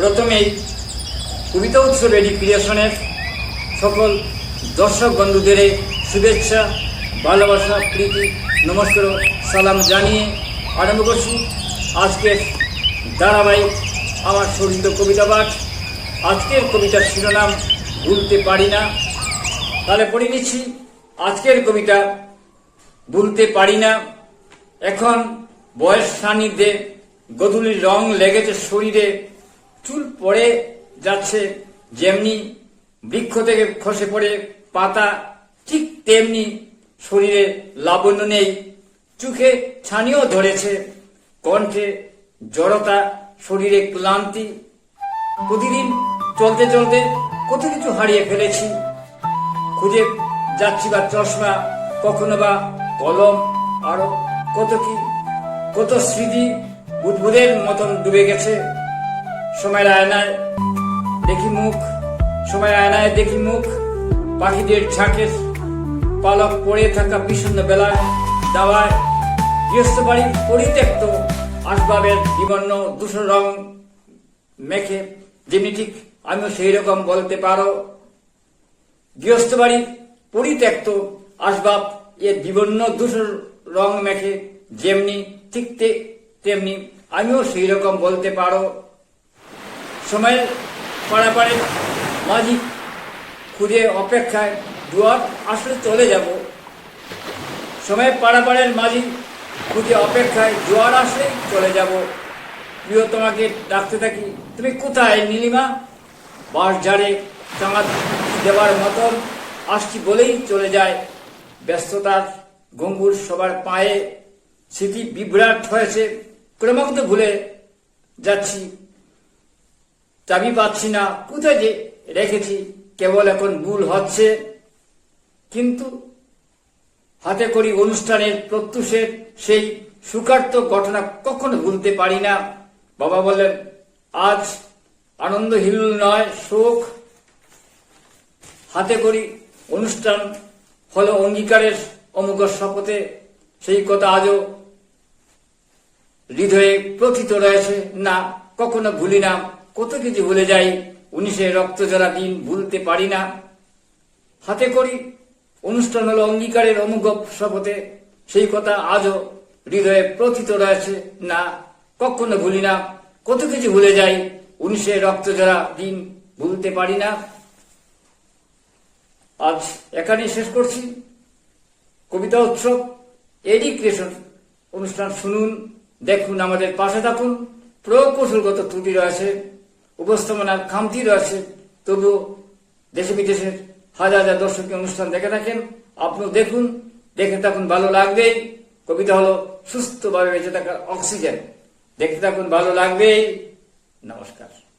প্রথমেই কবিতা উৎসব এডি ক্রিয়েশনের সকল দর্শক বন্ধুদের শুভেচ্ছা, ভালোবাসা, প্রীতি, নমস্কার সালাম জানিয়ে আরম্ভ করছি। আজকের ধারাবাহিক আমার সরিত কবিতা পাঠ। আজকের কবিতার শিরোনাম ভুলতে পারি না। তাহলে পড়ে নিচ্ছি। আজকের কবিতা ভুলতে পারি না। এখন বয়স সান্নিধ্যে গধূলির রং লেগেছে শরীরে। চুল পড়ে যাচ্ছে, যেমনি বৃক্ষ থেকে খসে পড়ে পাতা, ঠিক তেমনি শরীরে লাবণ্য নেই। চোখে ছানিও ধরেছে, কণ্ঠে জড়তা, শরীরে ক্লান্তি। প্রতিদিন চলতে চলতে কত কিছু হারিয়ে ফেলেছি। খুঁজে যাচ্ছি বা চশমা, কখনো বা কলম, আরও কত কি, কত স্মৃতি বুদবুদের মতন ডুবে গেছে। সময়ের আয়নায় দেখি মুখ। সময় আয়নায় দেখি মুখ। পাখিদের ঝাঁকের পালক পড়ে থাকা বিষণ্ণ বেলায়, দাওয়ায় গৃহস্থ বাড়ির পরিত্যক্ত আসবাবের বিবর্ণ দুশো রং মেখে, যেমনি ঠিক আমিও সেই রকম বলতে পারো। গৃহস্থ বাড়ি পরিত্যক্ত আসবাব এর বিভিন্ন দূষণ রং মেখে, যেমনি ঠিক তেমনি আমিও সেই রকম বলতে পারো। সময়ের পাড়াপাড়ে মাঝি খুঁজে অপেক্ষায় দুয়ার আসলে চলে যাব। সময় পাড়াপাড়ের মাঝি খুঁজে অপেক্ষায় জোয়ার আসলেই চলে যাব। প্রিয়, তোমাকে ডাকতে থাকি। তুমি কোথায় নীলিমা? বাস ঝাড়ে চাঁদ দেওয়ার মতন আসছি বলেই চলে যায়। ব্যস্ততার গম্ভুর সবার পায়ে স্মৃতি বিভ্রাট হয়েছে। ক্রমাগত ভুলে যাচ্ছি। চাবি পাচ্ছি না। কোথায় যে রেখেছি, কেবল এখন ভুল হচ্ছে। কিন্তু হাতে করি অনুষ্ঠানের প্রত্যুষের সেই সুকার্ত ঘটনা কখনো ভুলতে পারি না। বাবা বললেন, আজ আনন্দ হিলুল নয়, শোক। হাতে করি অনুষ্ঠান হলো অঙ্গীকারের অমুক শপথে। সেই কথা আজও হৃদয়ে প্রথিত রয়েছে। না, কখনো ভুলি না। কত কিছু ভুলে যাই, উনিশে রক্ত রক্তজরা দিন ভুলতে পারি না। হাতে করি, অনুষ্ঠান হলো অঙ্গীকারের অমুক শপথে। সেই কথা আজও হৃদয়ে প্রথিত রয়েছে, না, কখনো ভুলি না। কত কিছু ভুলে যাই, উনিশে রক্ত রক্তজরা দিন ভুলতে পারি না। আজ এখানেই শেষ করছি। কবিতা উৎসব, এডি ক্রিয়েশন। অনুষ্ঠান শুনুন, দেখুন, আমাদের পাশে থাকুন। প্রকৌশলগত ত্রুটি রয়েছে। উপস্থাপনার খামতি রয়েছে। তবুও দেশে বিদেশের হাজার হাজার দর্শককে অনুষ্ঠান দেখে থাকেন। আপনিও দেখুন, দেখে থাকুন, ভালো লাগবেই। কবিতা হলো সুস্থভাবে বেঁচে থাকার অক্সিজেন। দেখতে থাকুন, ভালো লাগবেই। নমস্কার।